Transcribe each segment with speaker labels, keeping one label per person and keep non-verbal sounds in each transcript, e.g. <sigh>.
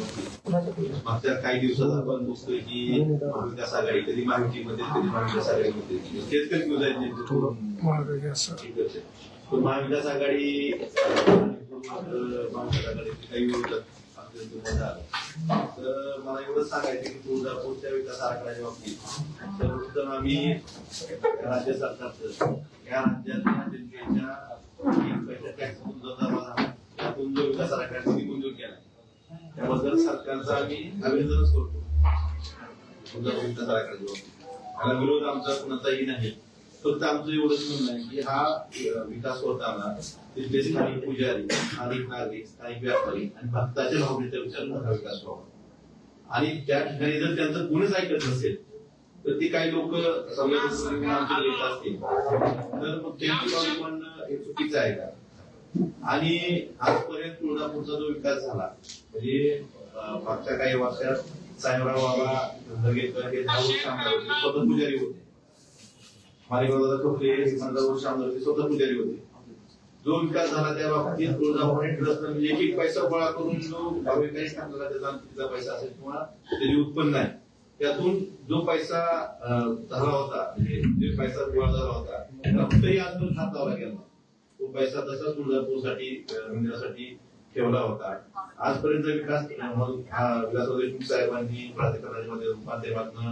Speaker 1: मागच्या काही दिवसात आपण बघतोय की महाविकास आघाडी कधी महायुतीमध्ये कधी महाविकास आघाडीमध्ये तेच कन्फ्युज आहे त्यांचं. पण महाविकास आघाडी महाविकास आघाडीचे काही आले. तर मला एवढंच सांगायचं की तुळजापूरच्या विकास आराखड्याच्या बाबतीत सर्वप्रथम आम्ही राज्य सरकारचं या राज्यातल्या जनतेच्या टॅक्स त्यातून जो विकास आराखडा निधी मंजूर केला त्याबद्दल सरकारचा आम्ही अभिनंदनच करतो. तुळजापूर विकास आराखड्याच्या बाबतीत त्याला विरोध आमचा कुणाचाही नाही. फक्त आमचं एवढंच म्हणणं आहे की हा विकास होताना तिथले स्थानिक पुजारी स्थानिक नागरिक स्थानिक व्यापारी आणि भक्ताच्या भावनेचा विचार मोठा विकास व्हावा. आणि त्या ठिकाणी जर त्यांचं कोणीच ऐकत नसेल तर ते काही लोक संवेदनशील असतील. तर मग त्यांची बाजू म्हणणं हे चुकीचं आहे का? आणि आजपर्यंत तुळजापूरचा जो विकास झाला म्हणजे मागच्या काही वर्षात साहेबराव बाबा धर्गेकर हे स्वतः पुजारी होते. मालेगावला ठोकले पंधरा वर्ष स्वतः पुजारी होते. जो विकास झाला त्या बाबतीत तुळजापूर ट्रस्ट म्हणजे एक एक पैसा गोळा करून जो भाविकांनी सांगला त्याचा तिचा पैसा असेल किंवा त्याचे उत्पन्न आहे त्यातून जो पैसा झाला होता म्हणजे जे पैसा गोळा झाला होता त्याचा कुठेही आजपर्यंत हात लावला गेला तो पैसा तसाच तुळजापूरसाठी मंदिरासाठी ठेवला होता. आजपर्यंत विकास विकास देशमुख साहेबांनी प्राधिकरणाच्या माध्यमातून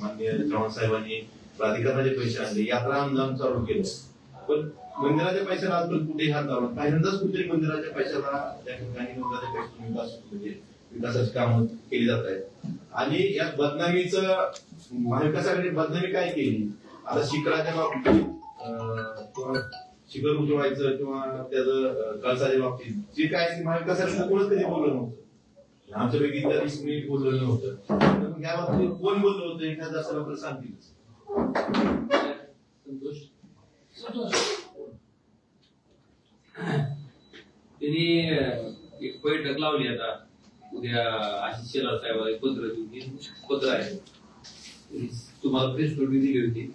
Speaker 1: माननीय चव्हाण साहेबांनी प्राधिकरणाचे पैसे आणले. यात्रा अनुदान चालू केलं. पण मंदिराच्या पैशाला आजपर्यंत कुठेही हात लावला पहिल्यांदाच कुठेतरी मंदिराच्या पैशाला त्या ठिकाणी मंदिराच्या पैशातून विकास म्हणजे विकासाची कामं केली जात आहेत. आणि या बदनामीच महाविकासाकडे बदनामी काय केली? आता शिखराच्या बाबतीत चिखल उतरवायचं किंवा त्याचं कळसाच्या बाबतीत. जे काय ते कसं कोणच कधी बोललं नव्हतं? आमच्यापैकी इतर कोणी बोललं नव्हतं. या बाबतीत कोण बोललं होतं? एखादा असं आपल्याला सांगतील
Speaker 2: त्यांनी एक बैठक लावली आता. उद्या आशिष शेलार साहेबाला एक पत्र देऊन पत्र आहे. तुम्हाला प्रेस नोटीस दिली होती.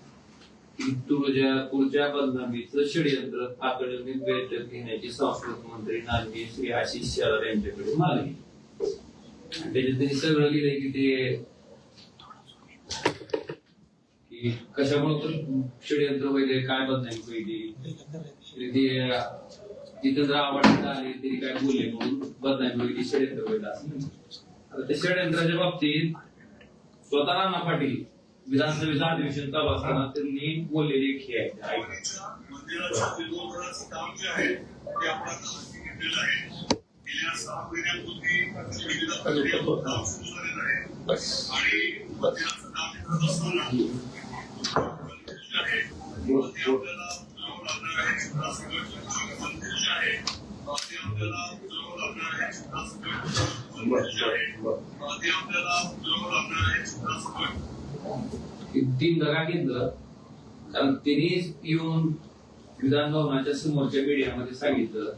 Speaker 2: तुळजा ऊर्जा बदनामीचं षडयंत्र तातडीने बैठक घेण्याची संस्कृत मंत्री नांदी श्री आशिष शेलार यांच्याकडे मागणी. त्याच्यात त्यांनी सगळं लिहिलंय की ते कशामुळे तर षडयंत्र पहिले काय बदनामी पहिली ते तिथं जर आवडत आले तरी काय बोलले म्हणून बदनामी पहिली षडयंत्र वगैरे असं आता त्या षडयंत्राच्या बाबतीत स्वतः नाना पाटील विधानसभेचं अधिवेशन चालू असताना त्यांनी बोललेली हे आहे
Speaker 3: जीर्णोद्धाराचं काम जे आहे ते आपण घेतलेलं आहे. गेल्या सहा महिन्यापूर्वी विविध प्रक्रियेतून काम सुरू झालेलं आहे. आणि मंदिराचं काम करत असताना जे आहे ते आपल्याला
Speaker 2: तीन दगा घेतलं. कारण त्यांनी येऊन विधान भवनाच्या समोरच्या मीडियामध्ये सांगितलं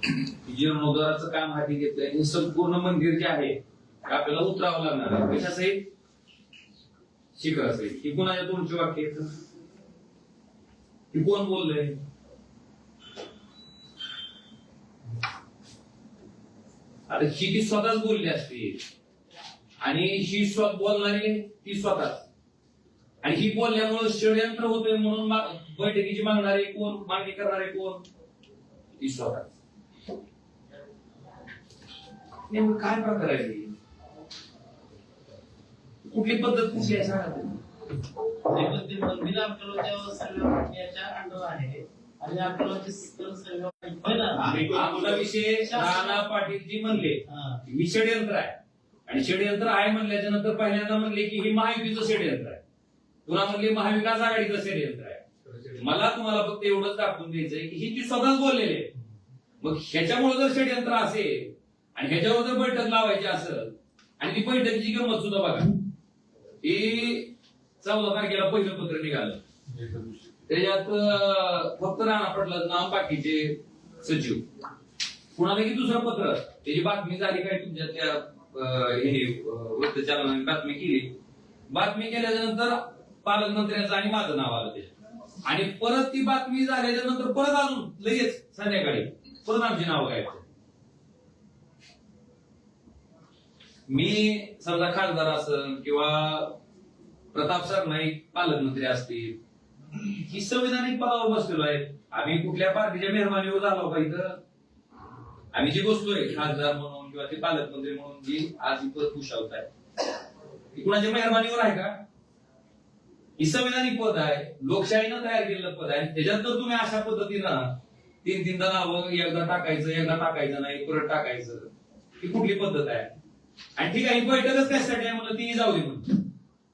Speaker 2: की जीर्णोद्धाराचं काम हाती घेतलं हे संपूर्ण मंदिर जे आहे ते आपल्याला उतरावं लागणार आहे. कशासहित शिखरासहित ही कोणाच्या तोंडची वाक्य आहेत ही कोण बोललंय? आता ही ती स्वतःच बोलली असते. आणि ही स्वतः बोलणारी ती स्वतःच. आणि ही बोलल्यामुळे षडयंत्र होतंय म्हणून बैठकीची मागणारे कोण मागणी करणारे कोण स्वतः नेमकं काय प्रकार आहे? कुठली पद्धत कुठली आहे सांगा
Speaker 4: मंदिर आहे आणि?
Speaker 2: आमचा विषय नाना पाटील जी म्हणले
Speaker 4: हा.
Speaker 2: षडयंत्र आहे आणि षडयंत्र आहे म्हणल्याच्या नंतर पहिल्यांदा म्हणले की हे महायुतीचं षडयंत्र आहे पुन्हा म्हणले महाविकास आघाडीचं षडयंत्र आहे मला तुम्हाला फक्त एवढंच दाखवून द्यायचंय की ही ती स्वतःच बोललेली आहे. मग ह्याच्यामुळे जर षडयंत्र असेल आणि ह्याच्यावर जर बैठक लावायची असेल आणि ती बैठकीची किंमत सुद्धा बघा. ही चौदा तारखेला पहिलं पत्र निघालं. त्याच्यात फक्त राणा पडलं नाव बाकीचे सचिव. कुणाला की दुसरं पत्र? त्याची बातमी झाली काय तुमच्या त्या हे अं, बातमी केली. बातमी केल्याच्यानंतर पालकमंत्र्यांचं आणि माझं नाव आलं ते आणि परत ती बातमी झाल्याच्यानंतर परत अजून लगेच संध्याकाळी परत आमची नाव काय मी समजा खासदार असन किंवा प्रताप सरनाईक पालकमंत्री असतील ही संविधानिक पदावर बसलेलो आहे आम्ही कुठल्या पार्टीच्या मेहरबानीवर झालो का इथं? आम्ही जी बसलोय खासदार म्हणून किंवा ते पालकमंत्री म्हणून जी आज परत पद आहे. कुणाच्या मेहरबानीवर आहे का? ही संविधानिक पद आहे लोकशाहीनं तयार केलेलं पद आहे. त्याच्यात तुम्ही अशा पद्धतीनं तीन तीनदा नावं एकदा टाकायचं एकदा टाकायचं नाही परत टाकायचं. ही कुठली पद्धत आहे? आणि ठीक आहे ही बैठकच त्यासाठी आहे म्हणलं ती जाऊ दे म्हणून.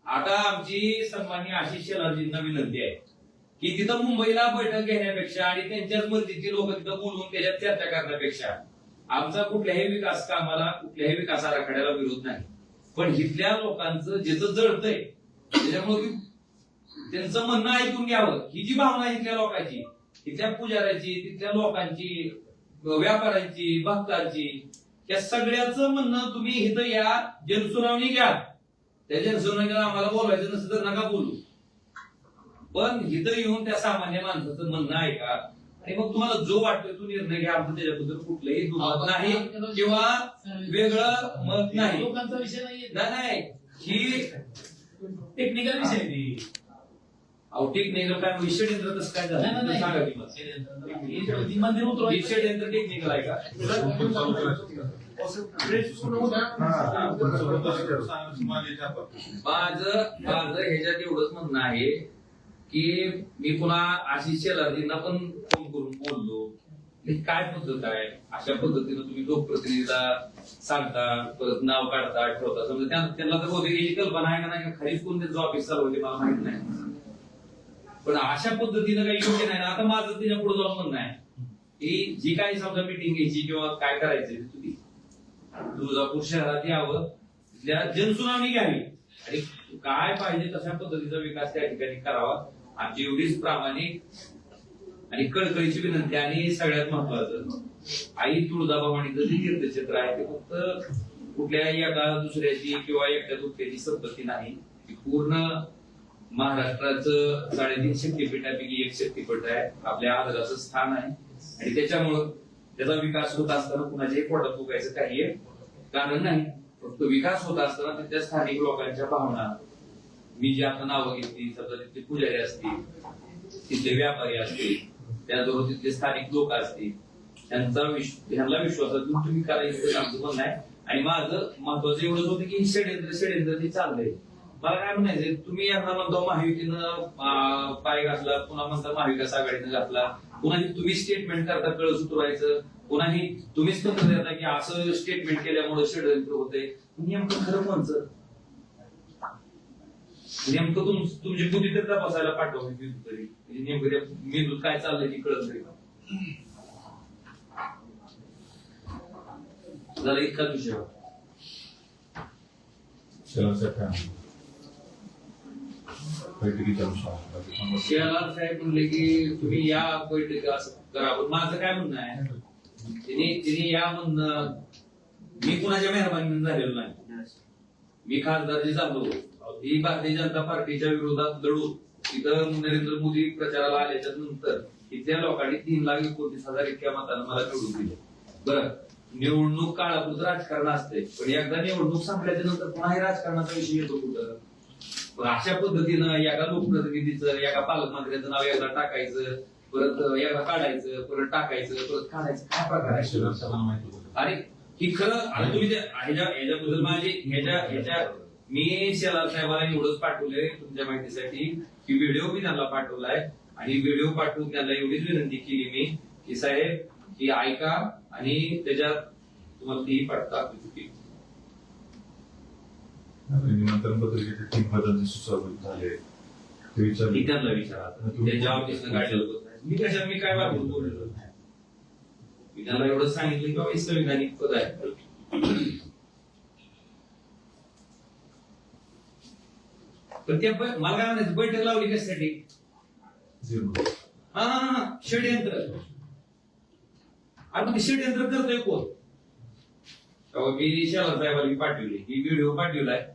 Speaker 2: आता आमची सन्माननीय आशिष शेलारजींना विनंती आहे की तिथं मुंबईला बैठक घेण्यापेक्षा आणि त्यांच्याच मर्जीची लोक तिथं बोलून त्याच्यात चर्चा करण्यापेक्षा आमचा कुठल्याही विकास कामाला कुठल्याही विकास आराखड्याला विरोध नाही. पण इथल्या लोकांचं ज्याचं जळतंय त्याच्यामुळे त्यांचं म्हणणं ऐकून घ्यावं. ही जी भावना आहे इथल्या लोकांची तिथल्या पुजाऱ्याची तिथल्या लोकांची व्यापाऱ्यांची भक्तांची या सगळ्याचं म्हणणं तुम्ही इथं या जनसुनावणी घ्या. त्या जनसुनावणीला आम्हाला बोलवायचं नसेल तर नका बोलू. पण इथं येऊन त्या सामान्य माणसाचं म्हणणं ऐका. आणि मग तुम्हाला जो वाटतोय तो निर्णय घ्या. आमचं त्याच्याबद्दल कुठलंही दुमत नाही किंवा वेगळं मत नाही.
Speaker 4: लोकांचा विषय
Speaker 2: नाही ही
Speaker 4: टेक्निकल विषय
Speaker 2: औटिक नाही काय विषय यंत्र कसं काय झालं
Speaker 4: नाही,
Speaker 2: सांगा. की मला.
Speaker 4: ती मंदिर उतरवायची.
Speaker 2: विषय यंत्र टेक्निकल आहे का माझं माझं ह्याच्यात एवढंच म्हणणं आहे की मी पुन्हा आशिष शेलारजींना पण फोन करून बोललो ही काय पद्धत आहे अशा पद्धतीनं तुम्ही लोकप्रतिनिधीला सांगता परत नाव काढता ठेवता समजा त्या- त्यांना तर बहुतेक कल्पना आहे का नाही खरीच कोण त्याचं ऑफिस चालवते मला माहीत नाही पण अशा पद्धतीनं काही योग्य नाही ना. आता माझं तिने पुढे जाऊन म्हणणं आहे की जी काही समजा मिटिंग घ्यायची किंवा काय करायचं तुम्ही तुळजापूर शहरात यावं. तिथल्या जनसुनावणी घ्यावी. आणि काय पाहिजे तशा पद्धतीचा विकास त्या ठिकाणी करावा. आमची एवढीच प्रामाणिक आणि कळकळीची विनंती आणि सगळ्यात महत्वाचं आई तुळजाभवानीचं जे तीर्थक्षेत्र आहे ते फक्त कुठल्या एका दुसऱ्याची किंवा एकट्या दुसऱ्याची संपत्ती नाही. पूर्ण महाराष्ट्राचं साडेतीन शक्तीपीठापैकी एक शक्तीपीठ आहे. आपल्या आदराचं स्थान आहे. आणि त्याच्यामुळं त्याचा विकास होत असताना कुणाच्याही पोटात फुगायचं काही कारण नाही फक्त विकास होत असताना तिथल्या स्थानिक लोकांच्या भावना. मी जी आता नावं घेतली समजा तिथले पुजारी असतील तिथले व्यापारी असतील त्याचबरोबर तिथले स्थानिक लोक असतील त्यांचा ह्यांना विश्वास तुम्ही करायचं आमचं म्हणणं आहे. आणि माझं महत्वाचं एवढंच होतं की षडयंत्र षडयंत्र ते चाललंय. मला काय म्हणायचं तुम्ही यांना म्हणतो महायुतीनं पाय घातला पुन्हा म्हणता महाविकास आघाडीनं घातला. पुन्हा तुम्ही स्टेटमेंट करता कळ सुटवायचं कुणाही तुम्हीच पत्र देता की असं स्टेटमेंट केल्यामुळे षडयंत्र होते नेमकं खरं कोणचं? नेमकं तुम तुमची बुद्धी तर तपासायला पाठवायची म्हणजे तरी. म्हणजे नेमकं त्या मेंदूत काय चाललंय की कळत नाही झाला इतकाच विषय. होता. शेलार साहेब म्हणले की तुम्ही या बैठक असं करा. पण माझं काय म्हणणं आहे तिने तिने या म्हणणं मी कुणाच्या मेहरबानीने झालेलो नाही. मी खासदार जे झालो ही भारतीय जनता पार्टीच्या विरोधात लढून तिथं नरेंद्र मोदी प्रचाराला आल्याच्यानंतर इथल्या लोकांनी तीन लाख एकोणतीस हजार इतक्या मतानं मला निवडून दिले. बरं निवडणूक काळापुरतं राजकारण असते पण एकदा निवडणूक संपल्याच्या नंतर पुन्हा हे राजकारणाचा विषय येतो कुठं? अशा पद्धतीनं एका लोकप्रतिनिधीचं एका पालकमंत्र्याचं नाव एकदा टाकायचं परत एकदा काढायचं परत टाकायचं परत काढायचं. काय प्रकार आहे? अरे ही खरं आता तुम्ही ह्याच्याबद्दल माझी ह्याच्या ह्याच्या मी शेलार साहेबांना एवढंच पाठवलंय तुमच्या माहितीसाठी की व्हिडिओ मी त्यांना पाठवलाय. आणि व्हिडिओ पाठवून त्यांना एवढीच विनंती केली मी की साहेब की ऐका आणि त्याच्यात तुम्हाला तीही पाठवता चुकी
Speaker 5: निमंत्रण पत्रिकेचे तीन पदांचे सुचावले झाले. ते
Speaker 2: मी
Speaker 5: विचारले.
Speaker 2: विचारा काढलेलं होतं. मी कशा मी काय वापरून बोललेलो नाही मी त्यांना एवढं सांगितलं की बाबा हे संविधानिक पद आहे. पण त्या बै- मला काय म्हणायचं बैठक लावली कशासाठी?
Speaker 5: झिरो.
Speaker 2: हा हा हा षडयंत्र. अरे मग ते षडयंत्र करतोय कोण? अहो, मी शेलार साहेबांनी पाठवली. ही व्हिडिओ पाठवलाय.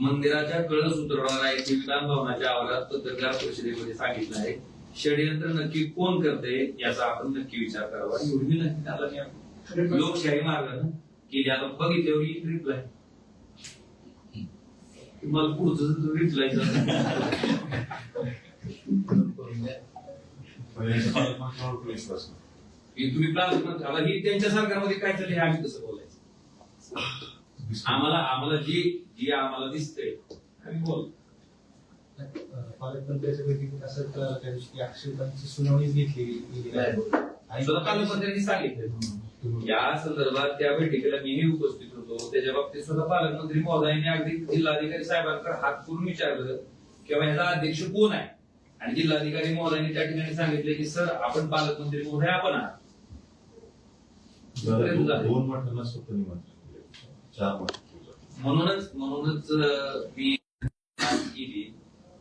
Speaker 3: मंदिराच्या
Speaker 2: कळस उतरवणार आहे हे विधान भवनाच्या आवारात पत्रकार परिषदेमध्ये सांगितलं आहे. षडयंत्र नक्की कोण करते याचा आपण नक्की विचार करावा. एवढी नक्की त्याला मी लोकशाही मार्गानं केली. आता बघितल्यावर येईल रिप्लाय मला पुढचं रिप्लाय तुम्ही आता ही त्यांच्या सरकारमध्ये काय हे आम्ही कसं बोलायचं. आम्हाला आम्हाला जी जी आम्हाला दिसतंय. आम्ही बोल.
Speaker 6: पालकमंत्र्याच्या बैठकीत असं त्या दिवशी आक्षेपांची सुनावणीच घेतली गेली. आणि
Speaker 2: स्वतः पालकमंत्र्यांनी सांगितलं या संदर्भात त्या बैठकीला मीही उपस्थित होतो. त्याच्या बाबतीत स्वतः पालकमंत्री महोदयांनी अगदी जिल्हाधिकारी साहेबांकडे हात करून विचारलं किंवा ह्याचा अध्यक्ष कोण आहे? आणि जिल्हाधिकारी महोदयांनी त्या ठिकाणी सांगितले की सर आपण पालकमंत्री महोदय आपण आहात.
Speaker 5: दोन मठांना दिले. चार मठ
Speaker 2: म्हणूनच म्हणूनच मी केली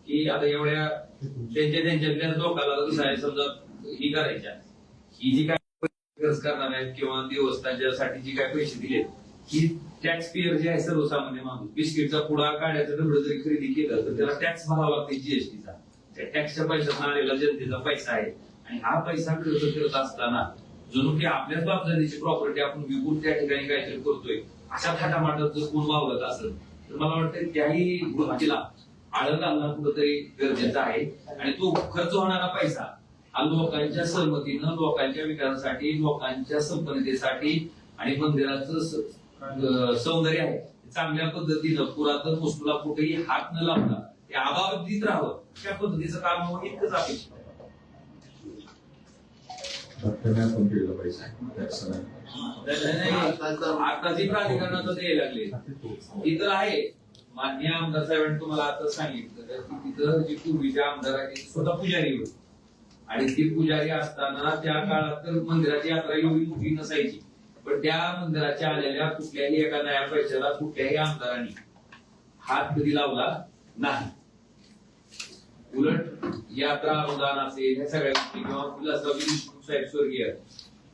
Speaker 2: की आता एवढ्या त्यांच्या त्यांच्यातल्या लोकांना कसं आहे समजा ही करायच्या. ही जी काय खर्च करणार आहेत किंवा देवस्थानच्यासाठी जी काय पैसे दिलेत ही टॅक्स पेअर जे आहे सर्वसामान्य माणूस बिस्किटचा पुडा काढायचा तेवढं जरी खरेदी केलं तर त्याला टॅक्स भरावा लागते जीएसटीचा त्या टॅक्सच्या पैशातून आलेला जनतेचा पैसा आहे. आणि हा पैसा खर्च करत असताना जणू की आपल्याच बापजातीची प्रॉपर्टी आपण विकून त्या ठिकाणी काहीतरी करतोय अशा थाटामाटात जर कोण वावरत असेल तर मला वाटतं त्याही गोष्टीला आळं घालणं कुठंतरी गरजेचं आहे. आणि तो खर्च होणारा पैसा हा लोकांच्या सहमतीनं लोकांच्या विकासासाठी लोकांच्या संपन्नतेसाठी आणि मंदिराचं सौंदर्य आहे. चांगल्या पद्धतीनं पुरातन वस्तूला कुठेही हात न लावता ते अबाधित राहावं त्या पद्धतीचं काम होणं इतकंच अपेक्षित आहे.
Speaker 5: नाही.
Speaker 2: आताची प्राधिकरणाचं द्यायला लागले. तिथं आहे. मान्य आमदार साहेबांनी तुम्हाला आता सांगितलं. की तिथं जी पूर्वीच्या आमदार स्वतः पुजारी होती. आणि ती पुजारी असताना त्या काळात तर मंदिराची यात्रा एवढी मोठी नसायची. पण त्या मंदिराच्या आलेल्या कुठल्याही एका नया पैशाला कुठल्याही आमदारांनी हात कधी लावला नाही. उलट यात्रा अनुदान असेल ह्या सगळ्या गोष्टी किंवा विलासराव देशमुख साहेब स्वर्गीय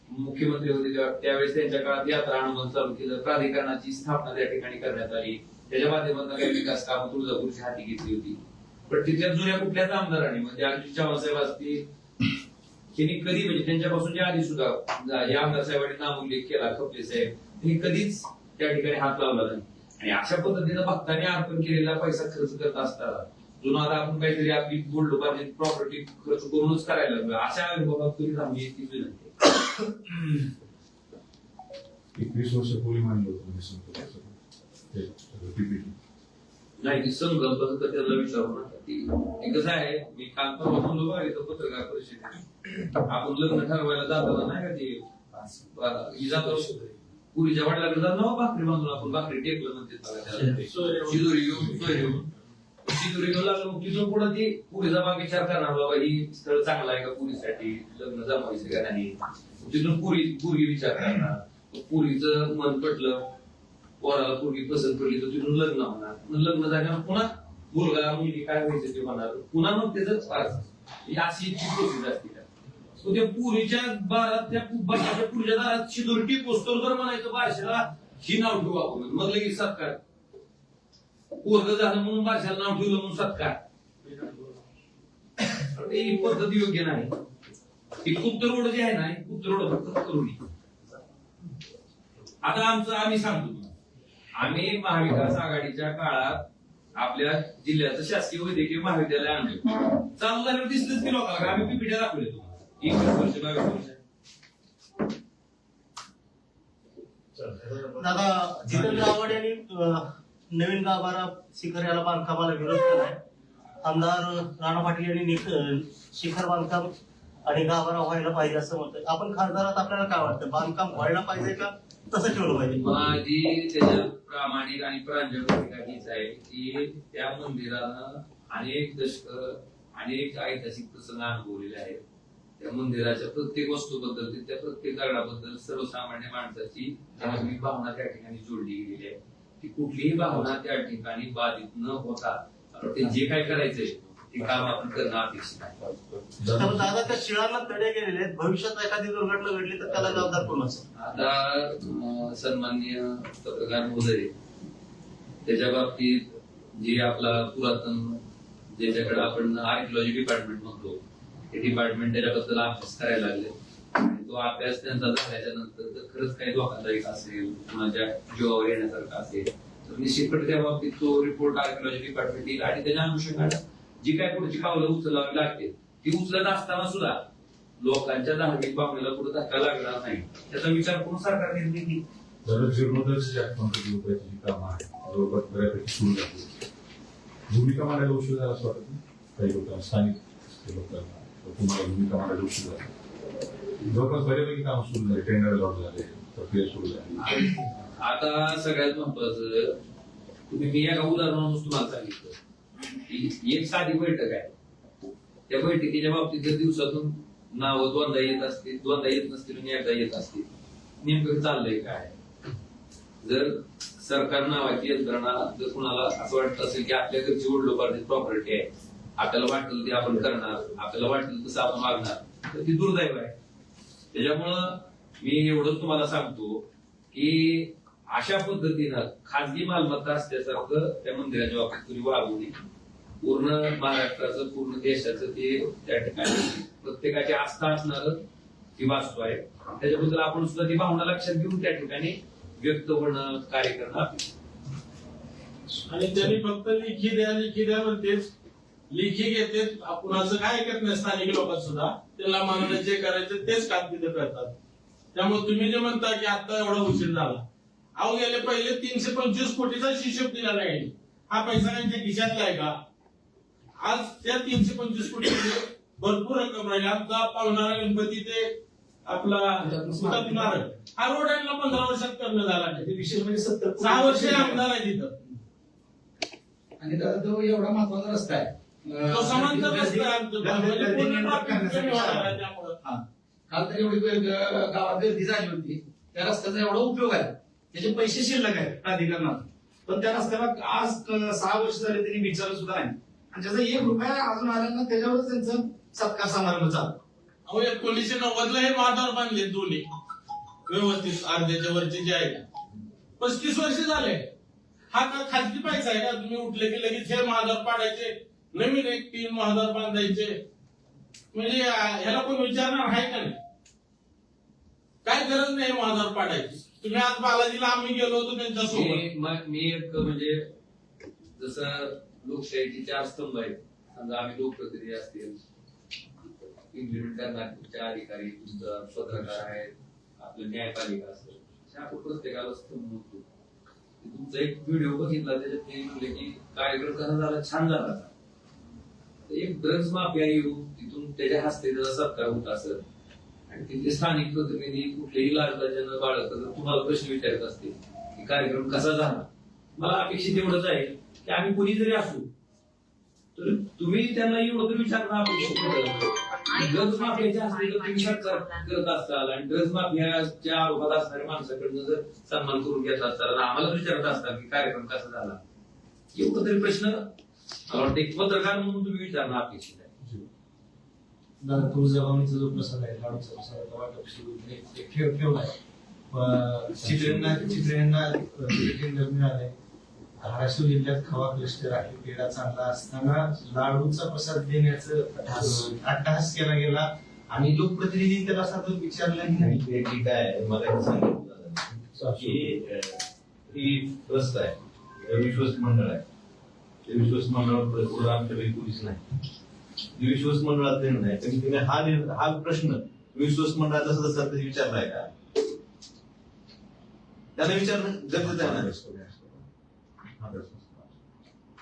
Speaker 2: मुख्यमंत्री होते त्यावेळेस त्यांच्या काळात यात्रा अनुदान चालू केलं. प्राधिकरणाची स्थापना त्या ठिकाणी करण्यात आली. त्याच्या माध्यमातून काही विकास कामं तुळजापूरची हाती घेतली होती. पण तिथल्या जुन्या कुठल्याच आमदारांनी म्हणजे अजित चव्हाण साहेब असतील त्यांनी कधी म्हणजे त्यांच्यापासूनच्या आधी सुद्धा या आमदार साहेबांनी नामोल्लेख केला खपले साहेब त्यांनी कधीच त्या ठिकाणी हात लावला नाही. आणि अशा पद्धतीनं भक्तांनी अर्पण केलेला पैसा खर्च करत असताना जुना आता आपण काहीतरी आपली गोल्ड पाहिजे प्रॉपर्टी खर्च करूनच करायला लागलो. अशा अनुभवात तुम्ही थांबली ती विनंती
Speaker 5: एकवीस वर्षापूर्वी मांडलं होतं म्हणजे संकल्पाचं. ते
Speaker 2: नाही ती संकल्प तर त्याला विचारू नका ती ती कसं आहे मी काल परवा बोललो आहे इथं पत्रकार परिषदेत आपण लग्न ठरवायला जाताना नाही का ते ही जातो पुरीच्या वाटला जात ना भाकरी बांधून आपण भाकरी टेकलं म्हणते शिजोरी त्याला. घेऊन सोय घेऊन शिदोरी घेऊन मग तिथून पुढे ती पुरीचा बाग विचार करणार बाबा ही स्थळ चांगला आहे का पुरीसाठी? लग्न जमायचं का नाही? तिथून पुरी पुरी विचार करणार. पुरीचं मन पटलं पोराला पोरगी पसंत पडली तर तिथून लग्न होणार. मग लग्न झाल्यावर पुन्हा मुलगा मुलगी काय व्हायचं ते होणार? पुन्हा मग त्याच अशी प्रोसेस असते का? त्या पुरीच्या बारात त्या बाराच्या पुरीच्या दारात शिदोरी पोस्टर जर म्हणायचं बाशाला ही नाव ठेवू आपण. मग लगेच सत्कार पोरग झालं म्हणून बादशाला नाव ठेवलं म्हणून सत्कार. ही पद्धत योग्य नाही. ही गुप्त रोड जे आहे ना गुप्त रोड फक्त करुणी आता आमचं आम्ही सांगतो आम्ही महाविकास आघाडीच्या काळात आपल्या जिल्ह्याचं शासकीय वैद्यकीय महाविद्यालय आणलं. चालू झाल्यावर दिसलंच की लोकांना. आम्ही पीपीट्या दाखवले तुम्हाला. एकवीस वर्ष बावीस वर्ष.
Speaker 7: दादा जितेंद्र आव्हाड यांनी नवीन गाभारा शिखर याला बांधकामाला विरोध केलाय. आमदार राणा पाटील यांनी शिखर बांधकाम आणि गाभारा व्हायला पाहिजे असं म्हणतोय. आपण खासदारात आपल्याला काय वाटतं? बांधकाम व्हायला पाहिजे का? तसं ठेवलं पाहिजे.
Speaker 2: माझी प्रामाणिक आणि प्रांजळ भूमिका हीच आहे की त्या मंदिरानं अनेक दशक अनेक ऐतिहासिक प्रसंग अनुभवलेले आहेत. त्या मंदिराच्या प्रत्येक वस्तूबद्दल त्या प्रत्येक दगडाबद्दल सर्वसामान्य माणसाची भावना त्या ठिकाणी जोडली गेलेली आहे. ती कुठलीही भावना त्या ठिकाणी बाधित न होता ते जे काय करायचंय ही काम आपण करणं अपेक्षित आहे.
Speaker 7: दादा त्या शिळांना तडे गेलेले आहेत. भविष्यात एखादी दुर्घटना घडली तर त्याला जबाबदार कोण असेल?
Speaker 2: आता अं, सन्माननीय पत्रकार महोदय त्याच्या बाबतीत जे आपला पुरातन ज्याच्याकडे आपण आर्किओलॉजी डिपार्टमेंट म्हणतो ते डिपार्टमेंट त्याच्याबद्दल अभ्यास करायला लागले. तो अभ्यास त्यांचा झाल्याच्यानंतर जर खरंच काही धोकादायक असेल कुणाच्या जीवावर येण्यासारखा असेल तर निश्चितपणे त्या बाबतीत तो रिपोर्ट आर्किओलॉजी डिपार्टमेंट येईल आणि त्याच्या अनुषंगाने जी काय पुढची पावलं उचलावी लागतील ती उचलत असताना सुद्धा लोकांच्या धार्मिक भावनेला कुठं धक्का लागणार नाही. त्याचा विचार करून सरकार निर्णय घेईल.
Speaker 5: जरा भूमिका मांडायला उशीर झाला असं वाटत काही लोकांना स्थानिक लोकांना. भूमिका मांडायला उशीर झाला. जवळपास बऱ्यापैकी काम सुरू झाले टेंडर लॉट झाले प्रक्रिया सुरू झाली.
Speaker 2: आता सगळ्यात महत्वाचं तुम्ही मी एका उदाहरणानुसार तुम्हाला सांगितलं. की एक साधी बैठक आहे. त्या बैठकीच्या बाबतीत जर दिवसातून नाव दोनदा येत असतील दोनदा येत नसतील आणि एकदा येत असतील नेमकं चाललंय काय? जर सरकार नावाची यंत्रणा जर कुणाला असं वाटत असेल की आपल्या घरची वडलोपार्जित प्रॉपर्टी आहे आपल्याला वाटेल ते आपण करणार आपल्याला वाटेल तसं आपण वागणार तर ती दुर्दैव आहे. त्याच्यामुळं मी एवढंच तुम्हाला सांगतो की अशा पद्धतीनं खाजगी मालमत्ता असल्यासारखं त्या मंदिराच्या बाबतीत तुम्ही वागवली पूर्ण महाराष्ट्राचं पूर्ण देशाचं ते त्या ठिकाणी प्रत्येकाची आस्था असणार ती वास्तू आहे. त्याच्याबद्दल आपण सुद्धा ती भावना लक्षात घेऊन त्या ठिकाणी व्यक्त होणं कार्य करणं
Speaker 8: आणि त्यांनी फक्त लिखी द्या लिखी द्या म्हणतेच लिखी घेते कुणाचं काय ऐकत नाही स्थानिक लोक सुद्धा त्याला मानणं जे करायचं तेच काम तिथे करतात. त्यामुळे तुम्ही जे म्हणता की आता एवढा उशीर झाला. अहो गेले पहिले तीनशे पंचवीस कोटीचा हिशोब दिला नाही. हा पैसा त्यांच्या खिशातला आहे का? आज त्या तीनशे पंचवीस कोटी भरपूर रक्कम राहिली. आता पावणारा गणपती ते आपला हा रोड यांना पंधरा वर्षात करणं झाला नाही.
Speaker 6: विषय म्हणजे सत्तर
Speaker 8: सहा वर्ष आमदार आहे तिथं.
Speaker 6: आणि दादा तो एवढा महत्त्वाचा रस्ता आहे.
Speaker 8: तो समांतर रस्ता आहे आमचं. म्हणजे पूर्ण traffic कमी होणार आहे त्यामुळं.
Speaker 6: काल तर एवढी गावात गर्दी झाली होती. त्या रस्त्याचा एवढा उपयोग आहे. त्याचे पैसे शिल्लक आहेत प्राधिकरणात पण त्या रस्त्याला आज सहा वर्ष झाले त्यांनी विचारलं सुद्धा नाही. आणि त्याचा एक रुपया अजून आला ना त्याच्यावरच त्यांचं सत्कार समारंभ चालू.
Speaker 8: अहो एकोणीसशे नव्वदला हे महाद्वार बांधले दोन्ही. व्यवस्थित अर्ध्याच्या वरचे जे आहे. पस्तीस वर्ष झाले. हा का खाजगी पैसा आहे का? तुम्ही उठले की लगेच हे महाद्वार पाडायचे. नवीन एक तीन महाद्वार बांधायचे. म्हणजे ह्याला कोण विचारणार आहे का नाही? काय गरज नाही महाद्वार पाडायची. तुम्ही आज बालाजीला आम्ही गेलो होतो त्यांच्यासोबत.
Speaker 2: मी एक म्हणजे जसं लोकशाहीचे चार स्तंभ आहेत. समजा आम्ही लोकप्रतिनिधी असतील. इम्प्लिमेंट तुमच्या अधिकारी पत्रकार आहेत. आपलं न्यायपालिका असेल आपण प्रत्येकाला स्तंभ म्हणतो. तुमचा एक व्हिडिओ बघितला त्याच्यात ते म्हणले की कार्यक्रम कसा झाला? छान झाला. एक ड्रग्ज माफिया येऊन तिथून त्याच्या हस्ते त्याचा सत्कार होत असेल. आणि तिथले स्थानिक प्रतिनिधी कुठलेही लाजलाच्या न बाळगता तुम्हाला प्रश्न विचारत असतील की कार्यक्रम कसा झाला? मला अपेक्षित एवढंच आहे की आम्ही कोणी जरी असू तर तुम्ही त्यांना एवढं तर विचारणं अपेक्षित ड्रग्ज माफियाच्या हस्ते जर तुम्ही सत्कार करत असाल आणि ड्रग्ज माफियाच्या आरोपात असणाऱ्या माणसाकडनं जर सन्मान करून घेत असाल आणि आम्हाला विचारत असाल की कार्यक्रम कसा झाला? एवढं तरी प्रश्न मला वाटतं एक पत्रकार म्हणून तुम्ही विचारणं अपेक्षित आहे.
Speaker 6: तुळजाभवानीचा जो प्रसाद आहे लाडूचा प्रसाद आहे, वाटप सुरू एक- एक ठेव ठेवलाय प- चित्र्यांना चित्र्यांना टेंडर मिळालंय धाराशिव जिल्ह्यात खवा क्लस्टर आहे. पेढा चांगला असताना लाडूचा प्रसाद देण्याचं अट्टहास केला गेला आणि लोकप्रतिनिधी त्याला साधं विचारलंही नाही.
Speaker 1: हे ठीक आहे. मला सांगितलं की? ही ट्रस्ट आहे. विश्वस्त मंडळ आहे. ते विश्वस्त मंडळावर आमच्याकडे पोलीस नाही. विश्वास मंडळात निर्णय नाही कमी हा हा प्रश्न विश्वास मंडळाचा सदस्य विचारलाय का? त्यांना विचार गरजेचं आहे ना?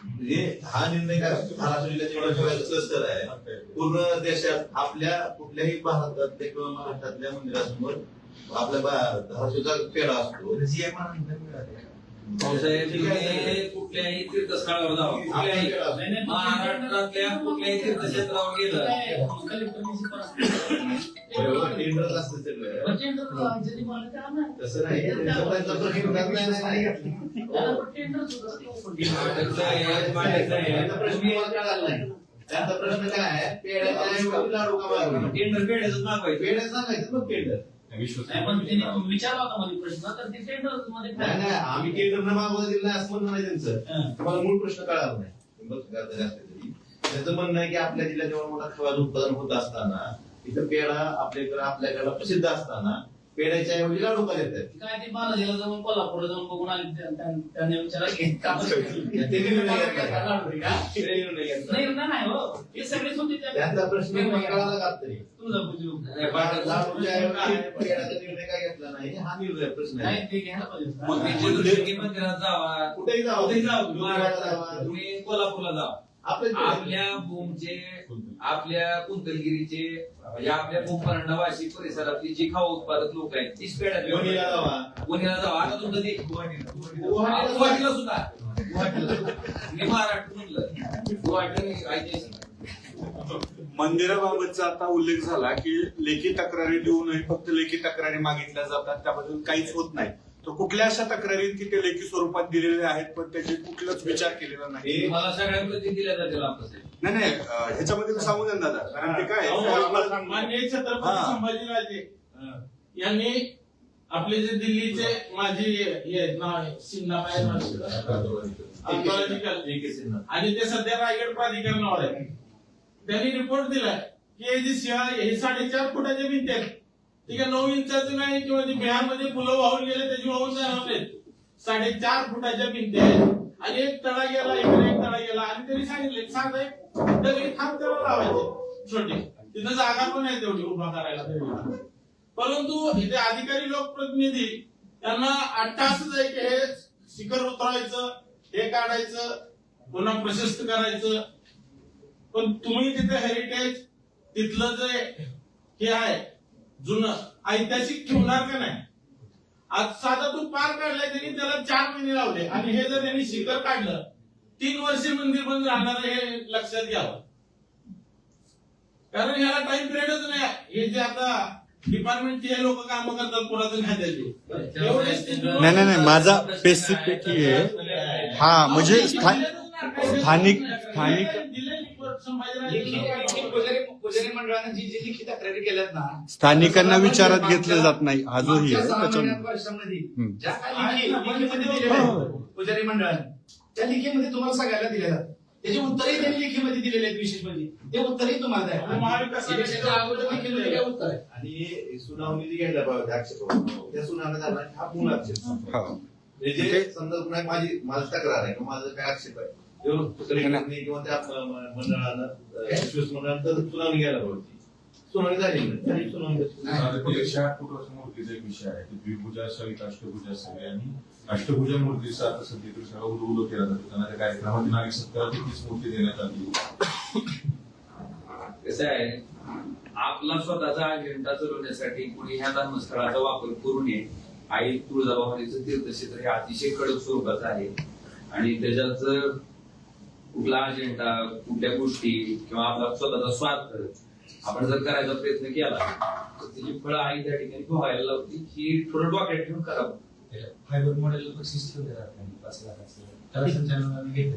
Speaker 1: म्हणजे हा निर्णय काय? धाराशिव जिल्ह्यात एवढा आहे. पूर्ण देशात आपल्या कुठल्याही भारतातल्या किंवा महाराष्ट्रातल्या मंदिरासमोर आपल्या धाराशिवचा पेढा असतो.
Speaker 2: पावसाळ्यात तुम्ही कुठल्याही तीर्थस्थळावर जावा. कुठल्याही महाराष्ट्रातल्या कुठल्याही तीर्थक्षेत्रावर गेलं.
Speaker 1: तसं नाही त्यांचा प्रश्न काय आहे?
Speaker 2: टेंडर पेढ्याचं मागवायचं
Speaker 1: पेढ्या सांगायचं मग
Speaker 5: विश्वास
Speaker 4: नाही, पण तिने विचारला होता मध्ये प्रश्न तर ते टेंडरमध्ये
Speaker 1: नाही नाही आम्ही मागवलं दिलं नाही असं म्हणणं नाही त्यांचं.
Speaker 4: हं.
Speaker 1: तुम्हाला मूळ प्रश्न कळाला नाही. बघ का जरी असले तरी. त्याचं म्हणणं आहे की आपल्या जिल्ह्यात जेव्हा मोठा खवाचं उत्पादन होत असताना इथं पेढा आपल्याकडे आपल्याकडे प्रसिद्ध असताना पेढ्याच्या ऐवजी लाडू का देतात.
Speaker 4: काय ते बालाजीला जाऊन कोल्हापूरला जाऊन बघून आले त्या- त्या- त्यांनी विचारलं की <laughs> का-
Speaker 1: ते निर्णय घेतला.
Speaker 4: लाडू का?
Speaker 1: ते निर्णय घेतला.
Speaker 4: नाही नाही, नाही. हो. हे सगळेच होते त्या-
Speaker 1: त्यांचा प्रश्न कळाला का तरी
Speaker 4: तुळजापूरची.
Speaker 1: लाडूच्या ऐवजी निर्णय काय घेतला नाही हा निर्णय प्रश्न
Speaker 4: नाही
Speaker 1: आहे
Speaker 4: ते घ्यायला पाहिजे होतं.
Speaker 2: मग ते मंदिरात जावा.
Speaker 1: कुठेही जावं
Speaker 2: कुठेही जावा. तुम्ही कोल्हापूरला जावा.
Speaker 1: आपल्या
Speaker 2: आपल्या भूमचे आपल्या कुंतलगिरीचे म्हणजे आपल्या भूम परांडा वाशी परिसरातली जी खाऊ उत्पादक लोक आहेत तीच पेढ्यात
Speaker 1: लोणीला जावा.
Speaker 2: पुण्याला जावा. आता तुमचं ते
Speaker 1: गुवाहाटीला.
Speaker 2: सुद्धा. गुवाहाटीला मी महाराष्ट्र म्हणलं गुवाहाटी ऐतिहासिक.
Speaker 9: मंदिराबाबतचा आता उल्लेख झाला की लेखी तक्रारी देऊनही फक्त लेखी तक्रारी मागितल्या जातात त्याबद्दल काहीच होत नाही. तर कुठल्या अशा तक्रारी की ते लेखी स्वरूपात दिलेल्या आहेत पण त्याचे कुठलाच विचार केलेला नाही?
Speaker 2: मला सगळ्या प्रति दिल्या जातील
Speaker 9: नाही नाही ह्याच्यामध्ये सांगू द्या ना दादा. कारण ते काय
Speaker 8: अहो,
Speaker 9: आहे,
Speaker 8: माननीय छत्रपती
Speaker 9: हा.
Speaker 8: संभाजीराजे यांनी आपले जे दिल्लीचे हे
Speaker 1: एकच
Speaker 8: आणि ते सध्या रायगड प्राधिकरणावर आहे त्यांनी रिपोर्ट दिलाय की हे जे हे साडेचार फुटाचे भिंती आहेत. ठीक आहे नऊ इंचाचं नाही किंवा बिहारमध्ये फुलं वाहून गेले त्याची वाहून जाणार साडेचार फुटाच्या भिंती आहेत. आणि एक तळा गेला इकडे एक तळा गेला आणि तरी सांगितले साधा एक दगडी खांब त्याला लावायचे छोटे. तिथं जागा पण आहे तेवढी उभा करायला परंतु इथे अधिकारी लोकप्रतिनिधी त्यांना अट्टासच आहे की हे शिखर उतरायचं हे काढायचं पुन्हा प्रशस्त करायचं. पण तुम्ही तिथे हेरिटेज तिथलं जे हे आहे जुनं. ऐतिहासिक ठेवणार का नाही? आज साधा तू पार काढलाय तरी त्याला चार महिने लावले. आणि हे जर त्यांनी शिखर काढलं तीन वर्षे मंदिर बंद राहणार हे लक्षात घ्यावं. कारण ह्याला टाइम पिरियडच नाही. हे जे आता डिपार्टमेंटचे लोक काम करतात पुरातन
Speaker 9: नाही नाही नाही माझा स्पेसिफिक हा म्हणजे स्था- स्थानिक स्थानिक
Speaker 8: दिले रिपोर्ट संभाजीराजे
Speaker 10: पुजारी मंडळाने जी जी लिखित तक्रारी केल्यात ना
Speaker 9: स्थानिकांना विचारात घेतलं जात नाही हा जो ही. आहे
Speaker 10: पुजारी मंडळाने त्या लिखीमध्ये तुम्हाला सगळ्याला दिल्या जातात. त्याची उत्तरही त्यांनी लिखीमध्ये दिलेले आहेत विशेष म्हणजे ते उत्तरही तुम्हाला काय उत्तर. आहे
Speaker 1: आणि सुनावणी जी घ्यायला त्या सुनावणी झाला हा मूळ आक्षेप
Speaker 9: हा.
Speaker 1: म्हणजे जे समजा पुन्हा माझी माझी तक्रार आहे माझा काय आक्षेप आहे? किंवा त्या मंडळानं सुनावणी घ्यायला पाहिजे सुनावणी झाली नाही.
Speaker 5: मूर्तीचा एक विषय आहे की द्विभुजा असावी का अष्टभुजा असावी आणि अष्टभुजा मूर्तीचा आता सध्या सगळं उदो उदो केला जातो. त्यांना त्या कार्यक्रमात नागरिक सत्तरा तीस मूर्ती देण्यात आली.
Speaker 2: कसं आहे आपला स्वतःचा अजेंडा चालवण्यासाठी कोणी ह्या धर्मस्थळाचा वापर करू नये. आई तुळजाभवानीचं तीर्थक्षेत्र हे अतिशय कडक स्वरूपाचं आहे. आणि त्याच्यात जर कुठला अजेंडा कुठल्या गोष्टी किंवा आपला स्वतःचा स्वार्थ आपण जर करायचा प्रयत्न केला तर त्याची फळं आई त्या ठिकाणी पोहायला लावती की थोडं डॉक्यात ठेवून करावं
Speaker 6: फायबर मॉडेल बक्षीस त्याला संचालनाने घेतलं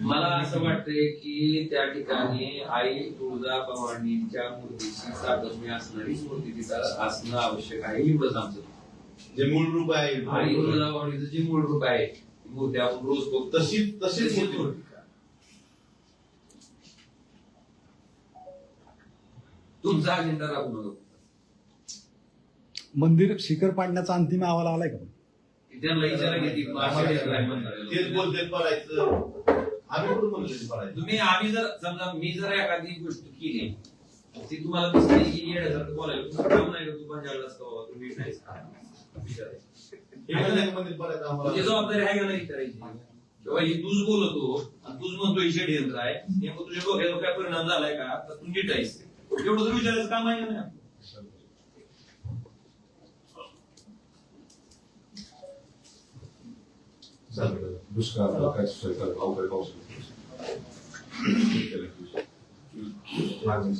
Speaker 2: मला असं वाटतंय की त्या ठिकाणी आई तुळजा भवानीच्या मूर्तीची साधर्म्य असणारी मूर्ती तिथं असणं आवश्यक आहे एवढंच आमचं.
Speaker 1: जे मूळ रूप आहे.
Speaker 2: आई तुळजा भवानीचं जे मूळ रूप आहे ती मूर्ती आपण रोज बघतो.
Speaker 1: तशी तशीच
Speaker 2: तशीच
Speaker 1: मूर्ती.
Speaker 2: तुमचा अजेंडा राखू नका.
Speaker 11: मंदिर शिखर पाडण्याचा अंतिम अहवाल आलाय का?
Speaker 2: त्यांना किती
Speaker 1: तेच बोलते पडायचं. आम्ही कुठं पडायचं?
Speaker 2: तुम्ही आम्ही जर समजा मी जर एखादी गोष्ट केली ती तुम्हाला दिसते की येण्यासारखं बोलायला काम नाही का? तू भांजाळलास का बाबा तुम्ही नाहीस का? विचारायचं.
Speaker 1: मंदिर पडायचं
Speaker 2: तुझी
Speaker 1: आम्हाला
Speaker 2: जबाबदारी आहे का नाही करायची? तेव्हा ही तूच बोलतो आणि तूच म्हणतो ही षडयंत्र आहे. नेमकं तुझ्या डोक्यावर काय परिणाम झालाय का? तर तू नीट आहेस. एवढं तर विचारायचं काम आहे का नाही
Speaker 5: चालेल. दुष्काळ काय सरकार अवघड पाऊस मागणी